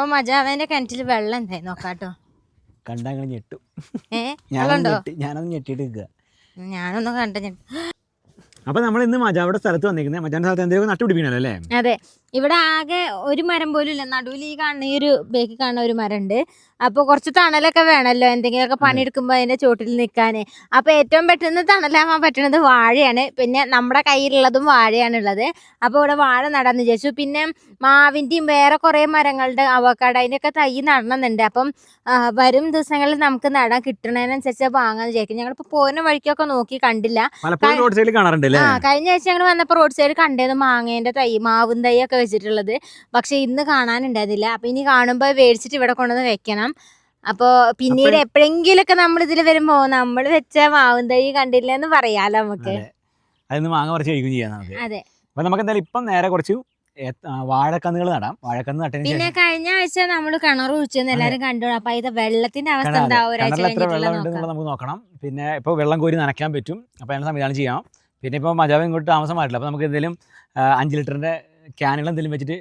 അപ്പൊ മജാവന്റെ കിണറ്റിൽ വെള്ളം എന്തായി നോക്കാട്ടോ. കണ്ടങ്ങൾ ഞെട്ടു. ഏ? ഞാനത് വെള്ളമുണ്ടോ? ഞെട്ടി ഞാനത് ഞെട്ടിയിട്ട് നിൽക്കുക ഞാനൊന്നും കണ്ട ഞാൻ അപ്പോൾ നമ്മൾ ഇന്ന് മജാവിടെ സ്ഥലത്ത് വന്നിരിക്കുന്നത് മജാന്റെ സ്ഥലത്ത് എന്തെങ്കിലും നട്ടുപിടിപ്പിക്കണല്ലോ അല്ലേ? അതെ. ഇവിടെ ആകെ ഒരു മരം പോലും ഇല്ല. നടുവിൽ ഈ കാണുന്ന ഈ ഒരു ബേക്കിൽ കാണുന്ന ഒരു മരം ഉണ്ട് അപ്പോൾ കുറച്ച് തണലൊക്കെ വേണമല്ലോ. എന്തെങ്കിലുമൊക്കെ പണിയെടുക്കുമ്പോൾ അതിന്റെ ചോട്ടിൽ നിൽക്കാൻ അപ്പോൾ ഏറ്റവും പെട്ടെന്ന് തണലാവാൻ പറ്റുന്നത് വാഴയാണ്. പിന്നെ നമ്മുടെ കയ്യിലുള്ളതും വാഴയാണുള്ളത് അപ്പോൾ ഇവിടെ വാഴ നടാന്ന് വിചാരിച്ചു. പിന്നെ മാവിന്റെയും വേറെ കുറേ മരങ്ങളുടെ അവക്കാട് അതിന്റെയൊക്കെ തൈ നടണമെന്നുണ്ട് അപ്പം വരും ദിവസങ്ങളിൽ നമുക്ക് നടാൻ കിട്ടണതിനനുസരിച്ച് വാങ്ങാന്ന് വിചാരിക്കും ഞങ്ങളിപ്പോൾ പോകുന്ന വഴിക്കൊക്കെ നോക്കി കണ്ടില്ല. സൈഡിൽ ആ കഴിഞ്ഞ ആഴ്ച ഞങ്ങൾ വന്നപ്പോൾ റോഡ് സൈഡ് കണ്ടേന്ന് മാങ്ങേന്റെ തൈ മാവും തൈ ഒക്കെ വെച്ചിട്ടുള്ളത്. പക്ഷേ ഇന്ന് കാണാനുണ്ടായിരുന്നില്ല. അപ്പൊ ഇനി കാണുമ്പോൾ മേടിച്ചിട്ട് ഇവിടെ കൊണ്ടുവന്ന് വെക്കണം. അപ്പോൾ പിന്നീട് എപ്പോഴെങ്കിലൊക്കെ നമ്മൾ ഇതിൽ വരുമ്പോ നമ്മൾ വെച്ച മാവും തൈ കണ്ടില്ല എന്ന് പറയാലോ നമുക്ക്. മാങ്ങ പറിച്ച് കഴിക്കും ചെയ്യാം നമുക്ക്. അതെ. അപ്പോൾ നമുക്ക് എന്തായാലും ഇപ്പം നേരെ കുറച്ച് വാഴക്കന്നുകൾ നടാം. വാഴക്കന്ന് നട്ടതിന് പിന്നെ കഴിഞ്ഞ ആഴ്ച നമ്മൾ കിണർ കുഴിച്ചെന്ന് എല്ലാരും കണ്ടു. അപ്പൊ ഇത് വെള്ളത്തിന്റെ അവസ്ഥ എത്ര വെള്ളം ഉണ്ടെന്നുള്ളത് നമുക്ക് നോക്കണം. പിന്നെ ഇപ്പോൾ വെള്ളം കോരി നനയ്ക്കാൻ പറ്റും. അപ്പോൾ അതിന് സംവിധാനം ചെയ്യാം. പിന്നെ ഇപ്പോൾ മജാവ് ഇങ്ങോട്ട് താമസം മാറ്റില്ല അപ്പോൾ നമുക്ക് എന്തെങ്കിലും അഞ്ച് ലിറ്ററിന്റെ ക്യാനുകൾ എന്തെങ്കിലും വെച്ചിട്ട്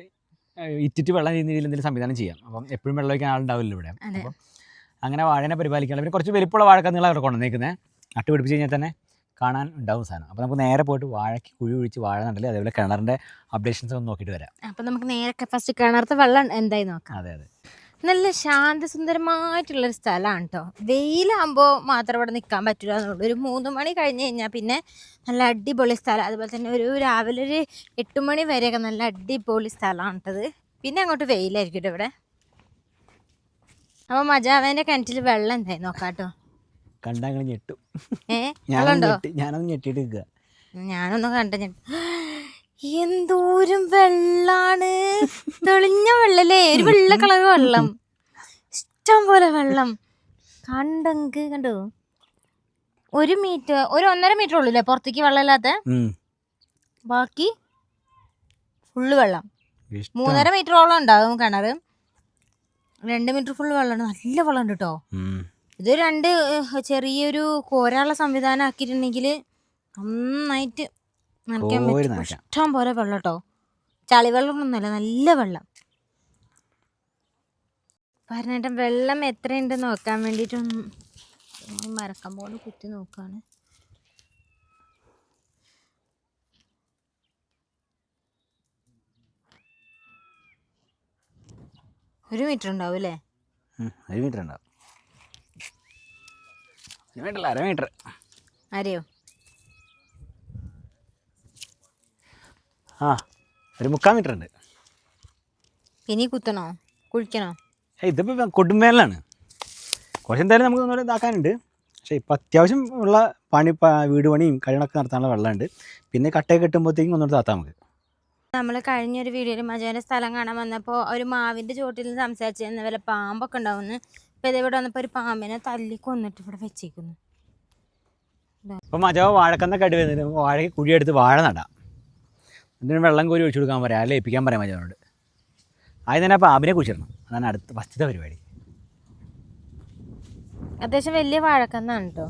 ഇറ്റിറ്റ് വെള്ളം ചെയ്യുന്ന രീതിയിൽ എന്തെങ്കിലും സംവിധാനം ചെയ്യാം. അപ്പം എപ്പോഴും വെള്ളം ഒഴിക്കാൻ ആളുണ്ടാവില്ല ഇവിടെ. അപ്പം അങ്ങനെ വാഴനെ പരിപാലിക്കണം പിന്നെ കുറച്ച് വലിപ്പമുള്ള വാഴക്കന്നുകൾ അവിടെ കൊണ്ടുവന്നേക്കുന്നത് നട്ട് പിടിപ്പിച്ച് കഴിഞ്ഞാൽ തന്നെ കാണാൻ ഉണ്ടാവും സാധനം. അപ്പോൾ നമുക്ക് നേരെ പോയിട്ട് വാഴയ്ക്ക് കുഴി ഒഴിച്ച് വാഴ നടൽ അതേപോലെ കിണറിന്റെ അപ്ഡേഷൻസ് ഒന്ന് നോക്കിയിട്ട് വരാം. അപ്പോൾ നമുക്ക് നേരെ ഫസ്റ്റ് കിണറത്തെ വെള്ളം എന്തായി നോക്കാം. അതെ അതെ. നല്ല ശാന്തസുന്ദരമായിട്ടുള്ളൊരു സ്ഥലമാണ് കേട്ടോ വെയിലാകുമ്പോൾ മാത്രം ഇവിടെ നിൽക്കാൻ പറ്റില്ല എന്നുള്ളൂ ഒരു മൂന്ന് മണി കഴിഞ്ഞ് കഴിഞ്ഞാൽ പിന്നെ നല്ല അടിപൊളി സ്ഥലം. അതുപോലെ തന്നെ ഒരു രാവിലെ ഒരു എട്ട് മണി വരെയൊക്കെ നല്ല അടിപൊളി സ്ഥലമാണ് കേട്ടത് പിന്നെ അങ്ങോട്ട് വെയിലായിരിക്കും കേട്ടോ ഇവിടെ. അപ്പോൾ മജാവേന്റെ കിണറ്റിൽ വെള്ളം എന്തായി? നോക്കാട്ടോ. കേട്ടോ കണ്ടങ്ങൾ ഞെട്ടും ഞെട്ടിയിട്ട് നിൽക്കുക ഞാനൊന്നും കണ്ട ഞാൻ എന്തോരം വെള്ളാണ്. തെളിഞ്ഞ വെള്ളല്ലേ? ഒരു വെള്ള കളർ വെള്ളം. ഇഷ്ടം പോലെ വെള്ളം. കണ്ടെങ്ക് കണ്ടോ? ഒരു മീറ്റർ ഒരു ഒന്നര മീറ്റർ ഉള്ളൂല്ലേ? പുറത്തേക്ക് വെള്ളമില്ലാത്ത? ബാക്കി ഫുള്ള് വെള്ളം. മൂന്നര മീറ്ററോളം ഉണ്ടാവും കിണർ. രണ്ട് മീറ്റർ ഫുള്ള് വെള്ളമാണ്. നല്ല വെള്ളം ഉണ്ട് കേട്ടോ. ഇത് രണ്ട് ചെറിയൊരു കോരാനുള്ള സംവിധാനം ആക്കിയിട്ടുണ്ടെങ്കിൽ നന്നായിട്ട് നനയ്ക്കാൻ കോരി പറ്റും നനയ്ക്കാം. ഇഷ്ടം പോലെ വെള്ളം കേട്ടോ ചളിവെള്ളമൊന്നുമല്ല നല്ല വെള്ളം. പറഞ്ഞിട്ട് വെള്ളം എത്രയുണ്ട് നോക്കാൻ വേണ്ടിയിട്ടൊന്ന് മരക്കം പോലെ കുത്തി നോക്കാണ്. ഒരു മീറ്റർ ഉണ്ടാവും അല്ലേ? ഉം, ഒരു മീറ്റർ ഉണ്ടാവും. ഒരു മീറ്റർ അല്ല അര മീറ്റർ ആരെയോ ആ ഒരു മുക്കാൽ മീറ്റർ ഉണ്ട്. ഇനി കുത്തണോ? കുഴിക്കണോ ഇതിപ്പോൾ കൊടുമ്പേലാണ് കുറച്ച് എന്തായാലും നമുക്ക് ഒന്നുകൂടെ ഇതാക്കാനുണ്ട്. പക്ഷേ ഇപ്പം അത്യാവശ്യം ഉള്ള പണി വീട് പണിയും കഴിയണമൊക്കെ നടത്താനുള്ള വെള്ളമുണ്ട്. പിന്നെ കട്ടയൊക്കെ കിട്ടുമ്പോഴത്തേക്കും ഒന്നുകൂടെ താത്താം നമുക്ക്. നമ്മൾ കഴിഞ്ഞൊരു വീഡിയോയിൽ മജോന്റെ സ്ഥലം കാണാൻ വന്നപ്പോൾ ഒരു മാവിന്റെ ചോട്ടിൽ നിന്ന് സംസാരിച്ചിരുന്ന വല്ല പാമ്പൊക്കെ ഉണ്ടാവുമെന്ന്. ഇപ്പം ഇതിവിടെ വന്നപ്പോൾ ഒരു പാമ്പിനെ തല്ലി കൊന്നിട്ട് ഇവിടെ വെച്ചേക്കുന്നു. അപ്പോൾ മജാവ് വാഴക്കന്നൊക്കെ അടി വരുന്നത്. വാഴയ്ക്ക് കുഴിയെടുത്ത് വാഴ നടാം. എന്നിട്ട് വെള്ളം കോരി ഒഴിച്ചു കൊടുക്കാൻ പറയാം അല്ലെ ഏൽപ്പിക്കാൻ പറയാം മജാവിനോട് ആദ്യം തന്നെ അപ്പോൾ പാമ്പിനെ കുഴിച്ചിടണം. അതാണ് അടുത്ത ഫസ്റ്റത്തെ പരിപാടി. അത്യാവശ്യം വലിയ വാഴക്കന്നാണ് കേട്ടോ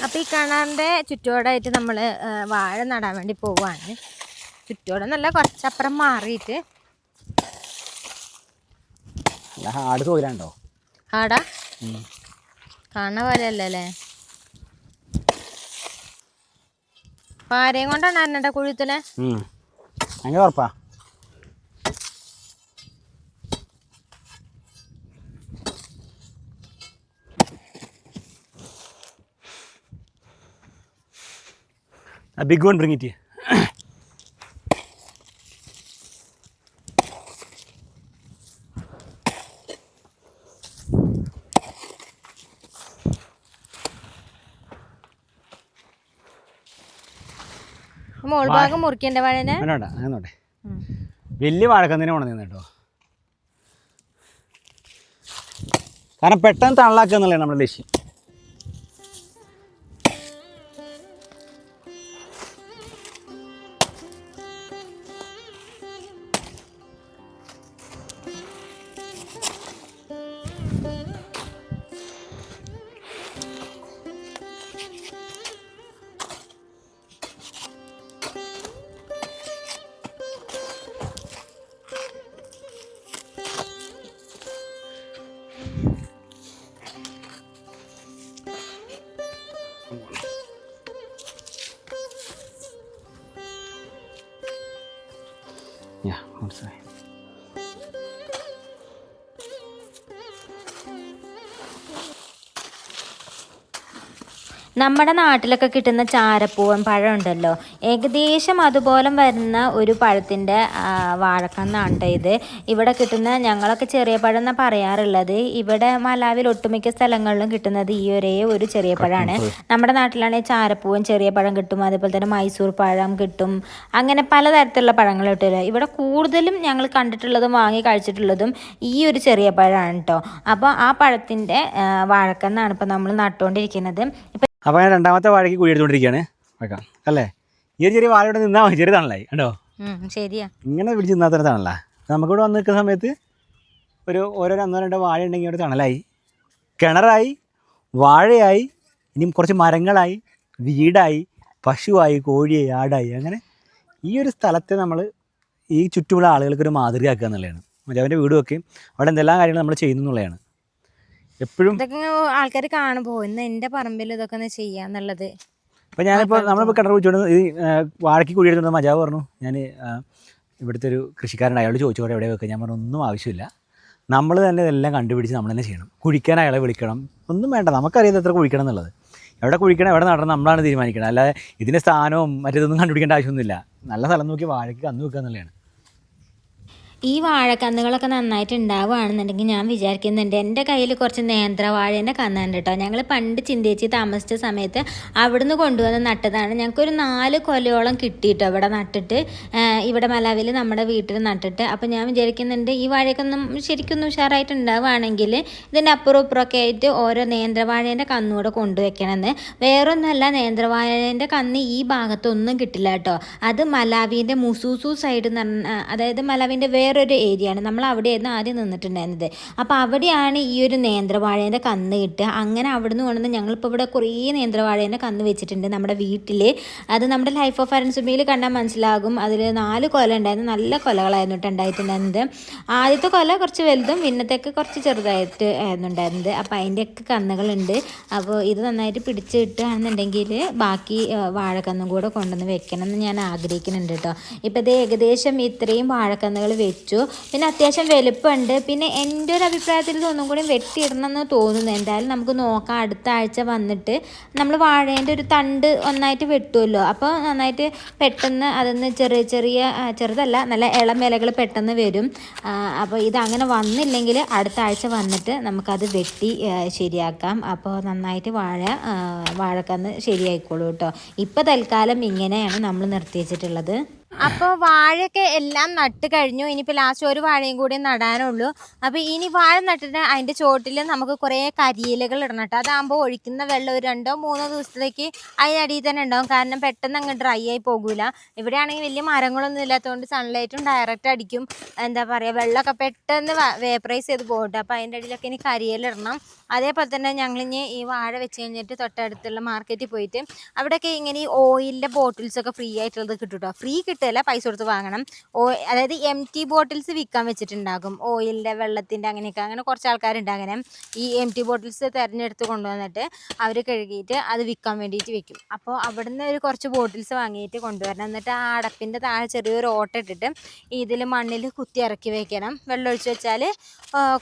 അപ്പൊ അപ്പോൾ ഈ കണാറിന്റെ ചുറ്റോടായിട്ട് നമ്മൾ വാഴ നടാൻ വേണ്ടി പോവുകയാണ് ചുറ്റോടെന്നല്ല കുറച്ചപ്പുറം മാറിയിട്ട്. ആട് തോരാണ്ടോ ആടാ? കാണ പോലെയല്ലേ ആരെയും കൊണ്ടാണ് അന്നയുടെ കുഴുത്തിലെ അങ്ങനെ ഉറപ്പാ? Big one one, bring it ഭാഗം മുറിക്കേണ്ട വാഴനെ? വേണ്ട അങ്ങനെ നോട്ടെ. വലിയ വാഴക്കന്നിനെ കൊണ്ടുവന്നു കേട്ടോ. കാരണം പെട്ടെന്ന് തള്ളാക്കുക എന്നുള്ളതാണ് നമ്മുടെ ലക്ഷ്യം. മനസ്സിലായി നമ്മുടെ നാട്ടിലൊക്കെ കിട്ടുന്ന ചാരപ്പൂവൻ പഴം ഉണ്ടല്ലോ. ഏകദേശം അതുപോലെ വരുന്ന ഒരു പഴത്തിന്റെ വാഴക്കന്നാണ് ഇത്. ഇവിടെ കിട്ടുന്ന ഞങ്ങളൊക്കെ ചെറിയ പഴം എന്നാണ് പറയാറുള്ളത്. ഇവിടെ മലാവിൽ ഒട്ടുമിക്ക സ്ഥലങ്ങളിലും കിട്ടുന്നത് ഈ ഒരേ ഒരു ചെറിയ പഴമാണ് നമ്മുടെ നാട്ടിലാണെങ്കിൽ ചാരപ്പൂവൻ ചെറിയ പഴം കിട്ടും. അതുപോലെ തന്നെ മൈസൂർ പഴം കിട്ടും. അങ്ങനെ പലതരത്തിലുള്ള പഴങ്ങൾ കിട്ടില്ല ഇവിടെ കൂടുതലും ഞങ്ങൾ കണ്ടിട്ടുള്ളതും വാങ്ങി കഴിച്ചിട്ടുള്ളതും ഈ ഒരു ചെറിയ പഴമാണ് കേട്ടോ അപ്പോൾ ആ പഴത്തിന്റെ വാഴക്കന്നാണ് ഇപ്പോൾ നമ്മൾ നട്ടുകൊണ്ടിരിക്കുന്നത്. ഇപ്പം അപ്പോൾ ഞാൻ രണ്ടാമത്തെ വാഴയ്ക്ക് കുഴി എടുത്തുകൊണ്ടിരിക്കുകയാണ് അല്ലേ? ഈ ഒരു ചെറിയ വാഴ ഇവിടെ നിന്നാൽ മതി ചെറിയതാണല്ലേ കണ്ടോ? ശരിയാ. ഇങ്ങനെ പിടിച്ച് നിന്നാൽ തന്നെ തണലാ. നമുക്കിവിടെ വന്ന് നിൽക്കുന്ന സമയത്ത് ഒരു ഓരോ അന്നോ രണ്ടോ വാഴ ഉണ്ടെങ്കിൽ ഇവിടെ തണലായി. കിണറായി വാഴയായി ഇനിയും കുറച്ച് മരങ്ങളായി വീടായി പശുവായി കോഴിയായി ആടായി അങ്ങനെ ഈ ഒരു സ്ഥലത്തെ നമ്മൾ ഈ ചുറ്റുമുള്ള ആളുകൾക്ക് ഒരു മാതൃകയാക്കുക എന്നുള്ളതാണ്. മറ്റവന്റെ വീട് വെക്കുകയും അവിടെ എന്തെല്ലാം കാര്യങ്ങൾ നമ്മൾ ചെയ്യുന്നു എന്നുള്ളതാണ്. എപ്പോഴും ഇതൊക്കെ ആൾക്കാർ കാണുമ്പോൾ ഇന്ന് എന്റെ പറമ്പിൽ ഇതൊക്കെ ഒന്ന് ചെയ്യാന്നുള്ളത് അപ്പോൾ ഞാനിപ്പോൾ നമ്മളിപ്പോൾ കിണർ കുഴിച്ചുകൊണ്ട് ഈ വാഴക്കി വാഴയ്ക്ക് കുഴി എടുത്തുകൊണ്ട് മജാവ് പറഞ്ഞു. ഞാൻ ഇവിടുത്തെ ഒരു കൃഷിക്കാരൻ അയാൾ ചോദിച്ചു കൂടെ എവിടെ വെക്കുക ഞാൻ പറഞ്ഞു ഒന്നും ആവശ്യമില്ല. നമ്മൾ തന്നെ ഇതെല്ലാം കണ്ടുപിടിച്ച് നമ്മൾ തന്നെ ചെയ്യണം. കുഴിക്കാൻ അയാളെ വിളിക്കണം. ഒന്നും വേണ്ട. നമുക്കറിയാം എത്ര കുഴിക്കണം എന്നുള്ളത്. എവിടെ കുഴിക്കണം എവിടെ നടണം നമ്മളാണ് തീരുമാനിക്കണം അല്ലാതെ ഇതിന്റെ സ്ഥാനവും മറ്റേതൊന്നും കണ്ടുപിടിക്കേണ്ട ആവശ്യമൊന്നുമില്ല. നല്ല സ്ഥലം നോക്കി വാഴയ്ക്ക് കന്നു വെക്കുക എന്നുള്ളതാണ്. ഈ വാഴക്കന്നുകളൊക്കെ നന്നായിട്ട് ഉണ്ടാവുകയാണെന്നുണ്ടെങ്കിൽ ഞാൻ വിചാരിക്കുന്നുണ്ട്. എന്റെ കയ്യിൽ കുറച്ച് നേന്ത്രവാഴേന്റെ കന്നുണ്ട് കേട്ടോ. ഞങ്ങൾ പണ്ട് ചിന്തിച്ച് താമസിച്ച സമയത്ത് അവിടുന്ന് കൊണ്ടുവന്ന് നട്ടതാണ്. ഞങ്ങൾക്കൊരു നാല് കൊലയോളം കിട്ടിയിട്ടോ ഇവിടെ നട്ടിട്ട്. ഇവിടെ മലാവിൽ നമ്മുടെ വീട്ടിൽ നട്ടിട്ട്. അപ്പോൾ ഞാൻ വിചാരിക്കുന്നുണ്ട് ഈ വാഴയൊക്കൊന്നും ശരിക്കും ഉഷാറായിട്ട് ഉണ്ടാവുകയാണെങ്കിൽ ഇതിന്റെ അപ്പുറം ഇപ്പുറമൊക്കെ ആയിട്ട് ഓരോ നേന്ത്രവാഴേന്റെ കന്നുകൂടെ കൊണ്ടുവയ്ക്കണമെന്ന്. വേറൊന്നല്ല നേന്ത്രവാഴേന്റെ കന്ന് ഈ ഭാഗത്തൊന്നും കിട്ടില്ല കേട്ടോ. അത് മലാവിന്റെ മുസൂസു സൈഡ് അതായത് മലാവിന്റെ വേറൊരു ഏരിയ ആണ് നമ്മൾ അവിടെയായിരുന്നു ആദ്യം നിന്നിട്ടുണ്ടായിരുന്നത്. അപ്പോൾ അവിടെയാണ് ഈ ഒരു നേന്ത്രവാഴേന്റെ കന്ന് കിട്ടുക. അങ്ങനെ അവിടുന്ന് കൊണ്ടുവന്ന് ഞങ്ങളിപ്പോൾ ഇവിടെ കുറേ നേന്ത്രവാഴേന്റെ കന്ന് വെച്ചിട്ടുണ്ട് നമ്മുടെ വീട്ടിൽ അത് നമ്മുടെ ലൈഫ് ഓഫ് അരൻസുബിയിൽ കണ്ടാൽ മനസ്സിലാകും. അതിൽ നാല് കൊല ഉണ്ടായിരുന്നു. നല്ല കൊലകളായിരുന്നു ഉണ്ടായിട്ടുണ്ടായിരുന്നത്. ആദ്യത്തെ കൊല കുറച്ച് വലുതും പിന്നത്തേക്ക് കുറച്ച് ചെറുതായിട്ട് ആയിരുന്നു ഉണ്ടായിരുന്നത് അപ്പോൾ അതിന്റെയൊക്കെ കന്നുകളുണ്ട്. അപ്പോൾ ഇത് നന്നായിട്ട് പിടിച്ച് കിട്ടുകയാണെന്നുണ്ടെങ്കിൽ ബാക്കി വാഴക്കന്നും കൂടെ കൊണ്ടുവന്ന് വെക്കണം എന്ന് ഞാൻ ആഗ്രഹിക്കുന്നുണ്ട് കേട്ടോ. ഇപ്പോൾ ഇത് ഏകദേശം ഇത്രയും വാഴക്കന്നുകൾ വെച്ചു പിന്നെ അത്യാവശ്യം വലുപ്പമുണ്ട് പിന്നെ എന്റെ ഒരു അഭിപ്രായത്തിൽ ഇതൊന്നും കൂടി വെട്ടിയിടണമെന്ന് തോന്നുന്നു. എന്തായാലും നമുക്ക് നോക്കാം. അടുത്ത ആഴ്ച വന്നിട്ട് നമ്മൾ വാഴേന്റെ ഒരു തണ്ട് ഒന്നായിട്ട് വെട്ടുമല്ലോ. അപ്പോൾ നന്നായിട്ട് പെട്ടെന്ന് അതിന്ന് ചെറിയ ചെറിയ ചെറുതല്ല നല്ല ഇളം ഇലകൾ പെട്ടെന്ന് വരും. അപ്പോൾ ഇതങ്ങനെ വന്നില്ലെങ്കിൽ അടുത്ത ആഴ്ച വന്നിട്ട് നമുക്കത് വെട്ടി ശരിയാക്കാം. അപ്പോൾ നന്നായിട്ട് വാഴ വാഴക്കന്ന് ശരിയായിക്കോളൂ കേട്ടോ. ഇപ്പോൾ തൽക്കാലം ഇങ്ങനെയാണ് നമ്മൾ നിർത്തി വെച്ചിട്ടുള്ളത് അപ്പോൾ വാഴയൊക്കെ എല്ലാം നട്ട് കഴിഞ്ഞു. ഇനിയിപ്പോൾ ലാസ്റ്റ് ഒരു വാഴയും കൂടി നടാനുള്ളൂ. അപ്പോൾ ഇനി വാഴ നട്ടിട്ട് അതിന്റെ ചോട്ടിൽ നമുക്ക് കുറേ കരിയിലകൾ ഇടണം കേട്ടോ. അതാകുമ്പോൾ ഒഴിക്കുന്ന വെള്ളം ഒരു രണ്ടോ മൂന്നോ ദിവസത്തേക്ക് അതിനടിയിൽ തന്നെ ഉണ്ടാവും. കാരണം പെട്ടെന്ന് അങ്ങ് ഡ്രൈ ആയി പോകില്ല ഇവിടെയാണെങ്കിൽ വലിയ മരങ്ങളൊന്നും ഇല്ലാത്തതുകൊണ്ട് സൺലൈറ്റും ഡയറക്റ്റ് അടിക്കും. എന്താ പറയാ വെള്ളമൊക്കെ പെട്ടെന്ന് വേപ്പറൈസ് ചെയ്ത് പോകട്ടെ. അപ്പോൾ അതിന്റെ അടിയിലൊക്കെ ഇനി കരിയിലിടണം അതേപോലെ തന്നെ ഞങ്ങളിനി ഈ വാഴ വെച്ച് കഴിഞ്ഞിട്ട് തൊട്ടടുത്തുള്ള മാർക്കറ്റിൽ പോയിട്ട് അവിടെയൊക്കെ ഇങ്ങനെ ഈ ഓയിലിന്റെ ബോട്ടിൽസൊക്കെ ഫ്രീ ആയിട്ടുള്ളത് കിട്ടും കേട്ടോ ഫ്രീ കിട്ടുകയല്ല പൈസ കൊടുത്ത് വാങ്ങണം. ഓ അതായത് എം ടി ബോട്ടിൽസ് വിൽക്കാൻ വെച്ചിട്ടുണ്ടാകും. ഓയിലിന്റെ വെള്ളത്തിന്റെ അങ്ങനെയൊക്കെ. അങ്ങനെ കുറച്ച് ആൾക്കാരുണ്ട് അങ്ങനെ. ഈ എം ടി ബോട്ടിൽസ് തിരഞ്ഞെടുത്ത് കൊണ്ടുവന്നിട്ട് അവർ കഴുകിയിട്ട് അത് വിൽക്കാൻ വേണ്ടിയിട്ട് വെക്കും. അപ്പോൾ അവിടുന്ന് ഒരു കുറച്ച് ബോട്ടിൽസ് വാങ്ങിയിട്ട് കൊണ്ടുവരണം. എന്നിട്ട് ആ അടപ്പിന്റെ താഴെ ചെറിയൊരു ഓട്ട ഇട്ടിട്ട് ഇതിൽ മണ്ണിൽ കുത്തി ഇറക്കി വെക്കണം. വെള്ളം ഒഴിച്ച് വെച്ചാൽ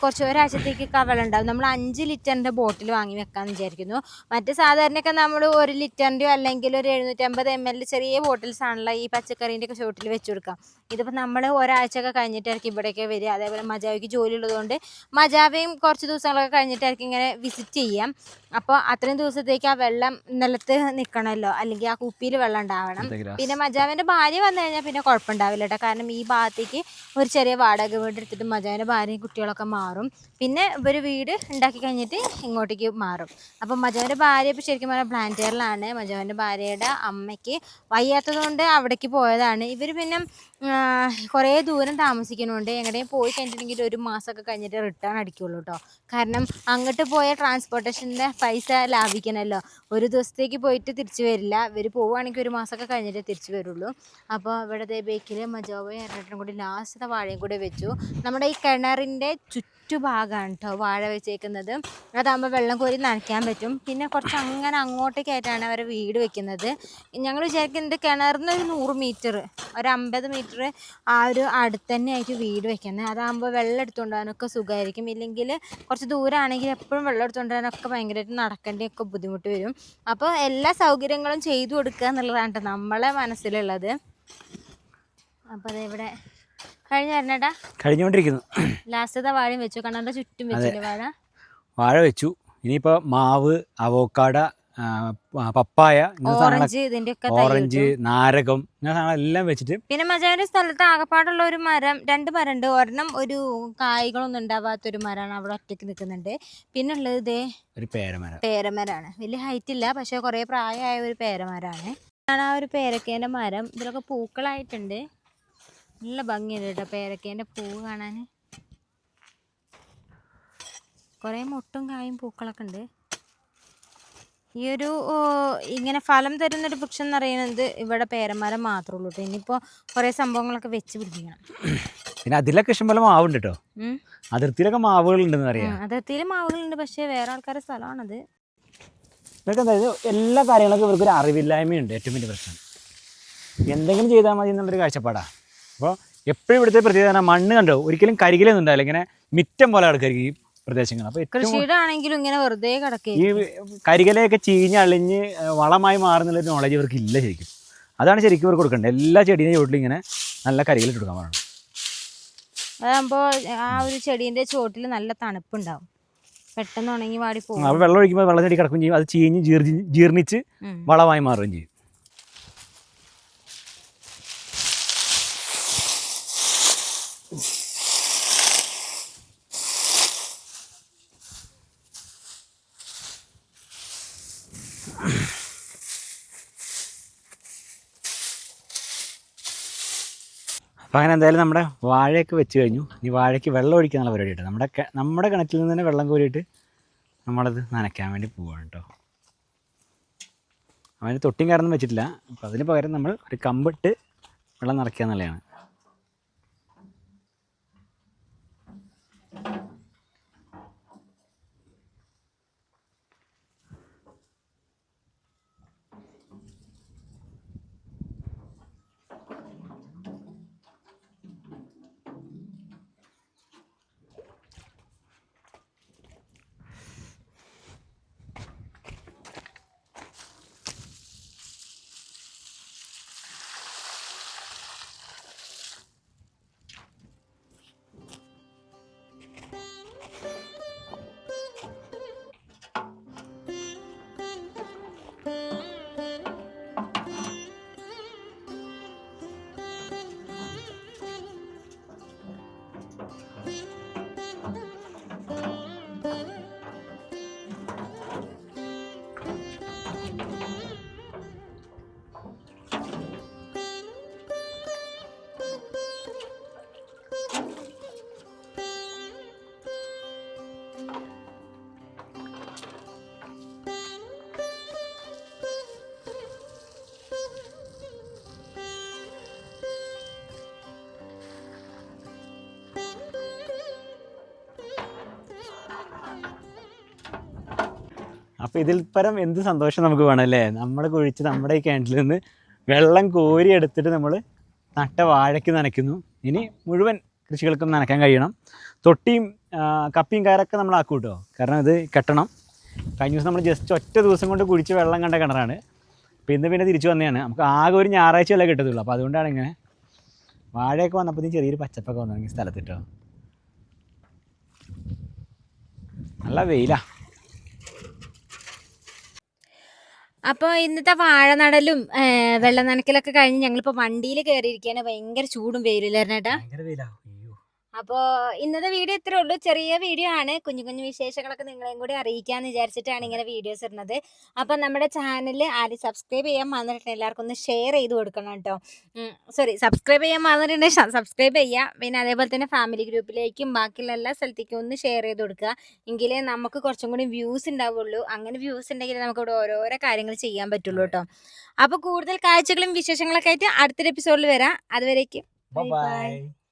കുറച്ച് ഒരാഴ്ചത്തേക്ക് കവളുണ്ടാവും നമ്മൾ അഞ്ച് ലിറ്ററിന്റെ ബോട്ടിൽ വാങ്ങി വെക്കാമെന്ന് വിചാരിക്കുന്നു. മറ്റ് സാധാരണയൊക്കെ നമ്മൾ ഒരു ലിറ്ററിന്റെയോ അല്ലെങ്കിൽ ഒരു എഴുന്നൂറ്റമ്പത് എം എൽ ചെറിയ ബോട്ടിൽസ് ആണല്ലോ ഈ പച്ചക്കറീന്റെ ഒക്കെ ചോട്ടിൽ വെച്ച് കൊടുക്കാം. ഇതിപ്പോൾ നമ്മൾ ഒരാഴ്ചയൊക്കെ കഴിഞ്ഞിട്ടായിരിക്കും ഇവിടേക്ക് വരിക. അതേപോലെ മജാവയ്ക്ക് ജോലി ഉള്ളതുകൊണ്ട് മജാവയും കുറച്ച് ദിവസങ്ങളൊക്കെ കഴിഞ്ഞിട്ടായിരിക്കും ഇങ്ങനെ വിസിറ്റ് ചെയ്യാം. അപ്പോൾ അത്രയും ദിവസത്തേക്ക് ആ വെള്ളം നിലത്ത് നിൽക്കണമല്ലോ അല്ലെങ്കിൽ ആ കുപ്പിയിൽ വെള്ളം ഉണ്ടാവണം. പിന്നെ മജാവിന്റെ ഭാര്യ വന്നു കഴിഞ്ഞാൽ പിന്നെ കുഴപ്പമുണ്ടാവില്ല കേട്ടോ. കാരണം ഈ ഭാഗത്തേക്ക് ഒരു ചെറിയ വാടക വീട് എടുത്തിട്ട് മജാവിന്റെ ഭാര്യയും കുട്ടികളൊക്കെ മാറും. പിന്നെ ഇവർ വീട് ഉണ്ടാക്കി കഴിഞ്ഞിട്ട് ഇങ്ങോട്ടേക്ക് മാറും. അപ്പം മജാവിന്റെ ഭാര്യ ഇപ്പോൾ ശരിക്കും പറഞ്ഞാൽ പ്ലാന്റേറിലാണ് മജാവിന്റെ ഭാര്യയുടെ അമ്മയ്ക്ക് വയ്യാത്തത് കൊണ്ട് അവിടേക്ക് പോയതാണ്. ഇവർ പിന്നെ കുറേ ദൂരം താമസിക്കുന്നുണ്ട്. എങ്ങടെയും പോയി കഴിഞ്ഞിട്ടുണ്ടെങ്കിൽ ഒരു മാസമൊക്കെ കഴിഞ്ഞിട്ട് റിട്ടേൺ അടിക്കുള്ളൂ കേട്ടോ കാരണം അങ്ങോട്ട് പോയ ട്രാൻസ്പോർട്ടേഷന്റെ പൈസ ലാഭിക്കണമല്ലോ ഒരു ദിവസത്തേക്ക് പോയിട്ട് തിരിച്ചു വരില്ല. ഇവർ പോവുകയാണെങ്കിൽ ഒരു മാസമൊക്കെ കഴിഞ്ഞിട്ടേ തിരിച്ചു വരുള്ളൂ. അപ്പോൾ ഇവിടുത്തെ ബേക്കിൽ മജോബയും എറണാകുളം കൂടി ലാസ്റ്റത്തെ വാഴയും കൂടി വെച്ചു. നമ്മുടെ ഈ കിണറിന്റെ ചുറ്റും ചുറ്റുഭാഗമാണ് കേട്ടോ വാഴ വെച്ചേക്കുന്നത്. അതാകുമ്പോൾ വെള്ളം കോരി നനയ്ക്കാൻ പറ്റും. പിന്നെ കുറച്ച് അങ്ങനെ അങ്ങോട്ടേക്കായിട്ടാണ് അവരെ വീട് വെക്കുന്നത്. ഞങ്ങൾ വിചാരിക്കുന്നത് കിണറിന് ഒരു നൂറ് മീറ്റർ ഒരു അമ്പത് മീറ്റർ ആ ഒരു അടുത്ത് തന്നെ ആയിട്ട് വീട് വെക്കുന്നത് അതാകുമ്പോൾ വെള്ളം എടുത്തുകൊണ്ട് പോകാനൊക്കെ സുഖമായിരിക്കും ഇല്ലെങ്കിൽ കുറച്ച് ദൂരമാണെങ്കിൽ എപ്പോഴും വെള്ളം എടുത്തുകൊണ്ട് പോകാനൊക്കെ ഭയങ്കരമായിട്ട് നടക്കേണ്ടിയൊക്കെ ബുദ്ധിമുട്ട് വരും. അപ്പോൾ എല്ലാ സൗകര്യങ്ങളും ചെയ്തു കൊടുക്കുക എന്നുള്ളതാണ് കേട്ടോ നമ്മളെ മനസ്സിലുള്ളത്. അപ്പോൾ ഇവിടെ കഴിഞ്ഞുകൊണ്ടിരിക്കുന്നു ലാസ്റ്റത്തെ വാഴയും വെച്ചു. കണ്ണാണ്ട ചുറ്റും വെച്ചില്ലേ വാഴ? വാഴ വെച്ചു. ഇനിയിപ്പോ മാവ് അവോക്കാട പപ്പായ ഓറഞ്ച് ഇതിന്റെ ഒക്കെ ഓറഞ്ച് നാരകം എല്ലാം വെച്ചിട്ട് പിന്നെ മജാവിന്റെ സ്ഥലത്ത് ആകപ്പാടുള്ള ഒരു മരം രണ്ട് മരം ഉണ്ട് ഒരെണ്ണം ഒരു കായ്കളൊന്നും ഉണ്ടാവാത്തൊരു മരമാണ് അവിടെ ഒറ്റയ്ക്ക് നിൽക്കുന്നുണ്ട്. പിന്നെ ഉള്ളത് ഇതേ ഒരു പേരമരം. പേരമരാണ്. വലിയ ഹൈറ്റ് ഇല്ല പക്ഷെ കുറേ പ്രായമായ ഒരു പേരമരാണ്. ആണ് ആ ഒരു പേരക്കേന്റെ മരം. ഇതിലൊക്കെ പൂക്കളായിട്ടുണ്ട്. നല്ല ഭംഗിയുണ്ട് കേട്ടോ പേരക്കേന്റെ പൂവ് കാണാൻ. കുറേ മുട്ടും കായും പൂക്കളൊക്കെ ഉണ്ട്. ഈ ഒരു ഇങ്ങനെ ഫലം തരുന്നൊരു വൃക്ഷം എന്ന് പറയുന്നത് ഇവിടെ പേരമരം മാത്രമേ ഉള്ളൂ കേട്ടോ. ഇനിയിപ്പോൾ കുറേ സംഭവങ്ങളൊക്കെ വെച്ച് പിടിപ്പിക്കണം. പിന്നെ അതിലൊക്കെ ഇഷ്ടംപോലെ മാവുണ്ട് കേട്ടോ. അതിർത്തിയിലൊക്കെ മാവുകളുണ്ടെന്ന് അറിയാം. അതിർത്തിയിൽ മാവുകളുണ്ട് പക്ഷേ വേറെ ആൾക്കാരുടെ സ്ഥലമാണത്. ഇവർക്ക് എന്തായത് എല്ലാ കാര്യങ്ങളൊക്കെ ഇവർക്കൊരു അറിവില്ലായ്മയുണ്ട് ഏറ്റവും വലിയ പ്രശ്നം. എന്തെങ്കിലും ചെയ്താൽ മതി എന്നുള്ളൊരു കാഴ്ചപ്പാടാണ് അപ്പോൾ എപ്പോഴും ഇവിടുത്തെ പ്രത്യേകത മണ്ണ് കണ്ടോ? ഒരിക്കലും കരികിലൊന്നും ഉണ്ടാവില്ല ഇങ്ങനെ മിറ്റം പോലെ കിടക്കായിരിക്കും ഈ പ്രദേശങ്ങൾ. അപ്പോൾ കൃഷിയിടാണെങ്കിലും ഇങ്ങനെ വെറുതെ ഈ കരികലയൊക്കെ ചീഞ്ഞളിഞ്ഞ് വളമായി മാറുന്നുള്ളൊരു നോളജ് ഇവർക്ക് ഇല്ല ശരിക്കും. അതാണ് ശരിക്കും ഇവർക്ക് കൊടുക്കേണ്ടത്. എല്ലാ ചെടീന്റെ ചുവട്ടിലും ഇങ്ങനെ നല്ല കരികലിട്ട് കൊടുക്കാൻ പറയണം അതാകുമ്പോൾ ആ ഒരു ചെടീന്റെ ചുവട്ടിൽ നല്ല തണുപ്പുണ്ടാവും. പെട്ടെന്ന് ഉണങ്ങി വാടി പോകും. അപ്പോൾ വെള്ളം ഒഴിക്കുമ്പോൾ വെള്ളം ചെടി കിടക്കുകയും ചെയ്യും. അത് ചീഞ്ഞ് ജീർജി ജീർണിച്ച് വളമായി മാറുകയും ചെയ്യും. അപ്പോൾ അങ്ങനെ എന്തായാലും നമ്മുടെ വാഴയൊക്കെ വെച്ച് കഴിഞ്ഞു. ഇനി വാഴയ്ക്ക് വെള്ളം ഒഴിക്കാനുള്ള പരിപാടി കേട്ടോ നമ്മുടെ നമ്മുടെ കിണറ്റിൽ നിന്ന് തന്നെ വെള്ളം കോരിയിട്ട് നമ്മളത് നനയ്ക്കാൻ വേണ്ടി പോവാണ് കേട്ടോ അവന് തൊട്ടിയും കയറൊന്നും വെച്ചിട്ടില്ല. അപ്പോൾ അതിന് പകരം നമ്മൾ ഒരു കമ്പിട്ട് വെള്ളം നിറയ്ക്കുക എന്നുള്ളതാണ്. അപ്പോൾ ഇതിൽ പരം എന്ത് സന്തോഷം നമുക്ക് വേണം അല്ലേ? നമ്മൾ കുഴിച്ച് നമ്മുടെ ഈ കിണറ്റിൽ നിന്ന് വെള്ളം കോരി എടുത്തിട്ട് നമ്മൾ നട്ട വാഴയ്ക്ക് നനയ്ക്കുന്നു. ഇനി മുഴുവൻ കൃഷികൾക്കും നനയ്ക്കാൻ കഴിയണം. തൊട്ടിയും കപ്പിയും കയറൊക്കെ നമ്മൾ ആക്കും കേട്ടോ കാരണം ഇത് കെട്ടണം. കഴിഞ്ഞ ദിവസം നമ്മൾ ജസ്റ്റ് ഒറ്റ ദിവസം കൊണ്ട് കുഴിച്ച് വെള്ളം കണ്ട കിണറാണ്. അപ്പോൾ ഇന്ന് പിന്നെ തിരിച്ചു വന്നതാണ്. നമുക്ക് ആകെ ഒരു ഞായറാഴ്ച വല്ല കിട്ടത്തുള്ളൂ. അപ്പോൾ അതുകൊണ്ടാണ് ഇങ്ങനെ വാഴയൊക്കെ വന്നപ്പോൾ ചെറിയൊരു പച്ചപ്പൊക്കെ വന്നു സ്ഥലത്തിട്ടോ നല്ല വെയിലാ. അപ്പോൾ ഇന്നത്തെ വാഴ നടലും വെള്ളം നനക്കലൊക്കെ കഴിഞ്ഞ് ഞങ്ങളിപ്പോൾ വണ്ടിയിൽ കയറിയിരിക്കുകയാണ് ഭയങ്കര ചൂടും വെയിലില്ലായിരുന്നു അപ്പോൾ ഇന്നത്തെ വീഡിയോ ഇത്രേ ഉള്ളൂ. ചെറിയ വീഡിയോ ആണ്. കുഞ്ഞു കുഞ്ഞു വിശേഷങ്ങളൊക്കെ നിങ്ങളെയും കൂടി അറിയിക്കാമെന്ന് വിചാരിച്ചിട്ടാണ് ഇങ്ങനെ വീഡിയോസ് ഇടുന്നത്. അപ്പം നമ്മുടെ ചാനൽ ആരും സബ്സ്ക്രൈബ് ചെയ്യാൻ മറന്നിട്ടുണ്ട് എല്ലാവർക്കും ഒന്ന് ഷെയർ ചെയ്ത് കൊടുക്കണം കേട്ടോ. സോറി സബ്സ്ക്രൈബ് ചെയ്യാൻ മറന്നിട്ടുണ്ടെങ്കിൽ സബ്സ്ക്രൈബ് ചെയ്യുക പിന്നെ അതേപോലെ തന്നെ ഫാമിലി ഗ്രൂപ്പിലേക്കും ബാക്കിയുള്ള എല്ലാ സ്ഥലത്തേക്കും ഒന്ന് ഷെയർ ചെയ്ത് കൊടുക്കുക. എങ്കിലേ നമുക്ക് കുറച്ചും കൂടി വ്യൂസ് ഉണ്ടാവുള്ളൂ. അങ്ങനെ വ്യൂസ് ഉണ്ടെങ്കിൽ നമുക്ക് ഇവിടെ ഓരോരോ കാര്യങ്ങൾ ചെയ്യാൻ പറ്റുള്ളൂ കേട്ടോ. അപ്പോൾ കൂടുതൽ കാഴ്ചകളും വിശേഷങ്ങളൊക്കെ ആയിട്ട് അടുത്തൊരു എപ്പിസോഡിൽ വരാം. അതുവരേക്കും. ബൈ.